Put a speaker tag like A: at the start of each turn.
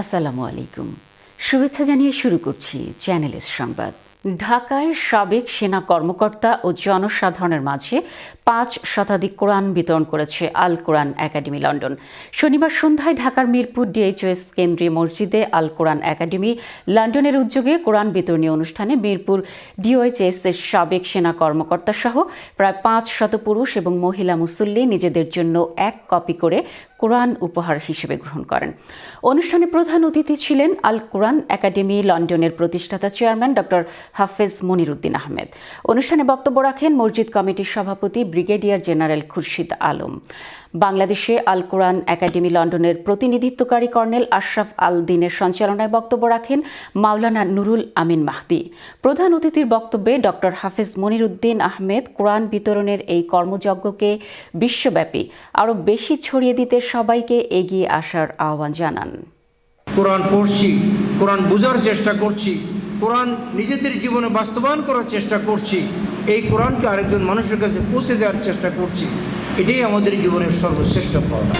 A: আসসালামু আলাইকুম। শুভেচ্ছা জানিয়ে শুরু করছি চ্যানেলের সংবাদ। ঢাকায় সাবেক সেনা কর্মকর্তা ও জনসাধারণের মাঝে পাঁচ শতাধিক কোরআন বিতরণ করেছে আল কোরআন একাডেমি লন্ডন। শনিবার সন্ধ্যায় ঢাকার মিরপুর ডিএইচএস কেন্দ্রীয় মসজিদে আল কোরআন একাডেমি লন্ডনের উদ্যোগে কোরআন বিতরণী অনুষ্ঠানে মিরপুর ডিওএইচএস এর সাবেক সেনা কর্মকর্তা সহ প্রায় পাঁচ শত পুরুষ এবং মহিলা মুসল্লি নিজেদের জন্য এক কপি করে কোরআন উপহার হিসেবে গ্রহণ করেন। অনুষ্ঠানে প্রধান অতিথি ছিলেন আল কোরআন একাডেমি লন্ডনের প্রতিষ্ঠাতা চেয়ারম্যান ডক্টর হাফেজ মনিরুদ্দিন আহমেদ। অনুষ্ঠানে বক্তব্য রাখেন মসজিদ কমিটির সভাপতি ব্রিগেডিয়ার জেনারেল খুরশিদ আলম। বাংলাদেশে আল কোরআন একাডেমি লন্ডনের প্রতিনিধিত্বকারী কর্নেল আশরাফ আল দিনের সঞ্চালনায় বক্তব্য রাখেন মাওলানা নুরুল আমিন মাহদি। প্রধান অতিথির বক্তব্যে ডক্টর হাফেজ মনিরুদ্দিন আহমেদ, কোরআন বিতরণের এই কর্মযজ্ঞকে বিশ্বব্যাপী, আরও বেশি ছড়িয়ে দিতে সবাইকে এগিয়ে আসার আহ্বান জানান।
B: কোরআন পড়ছি, কোরআন বোঝার চেষ্টা করছি, কোরআন নিজেদের জীবনে বাস্তবায়ন করার চেষ্টা করছি, এই কোরআনকে আরেকজন মানুষের কাছে পৌঁছে দেওয়ার চেষ্টা করছি, এটাই আমাদের জীবনের সর্বশ্রেষ্ঠ পাওনা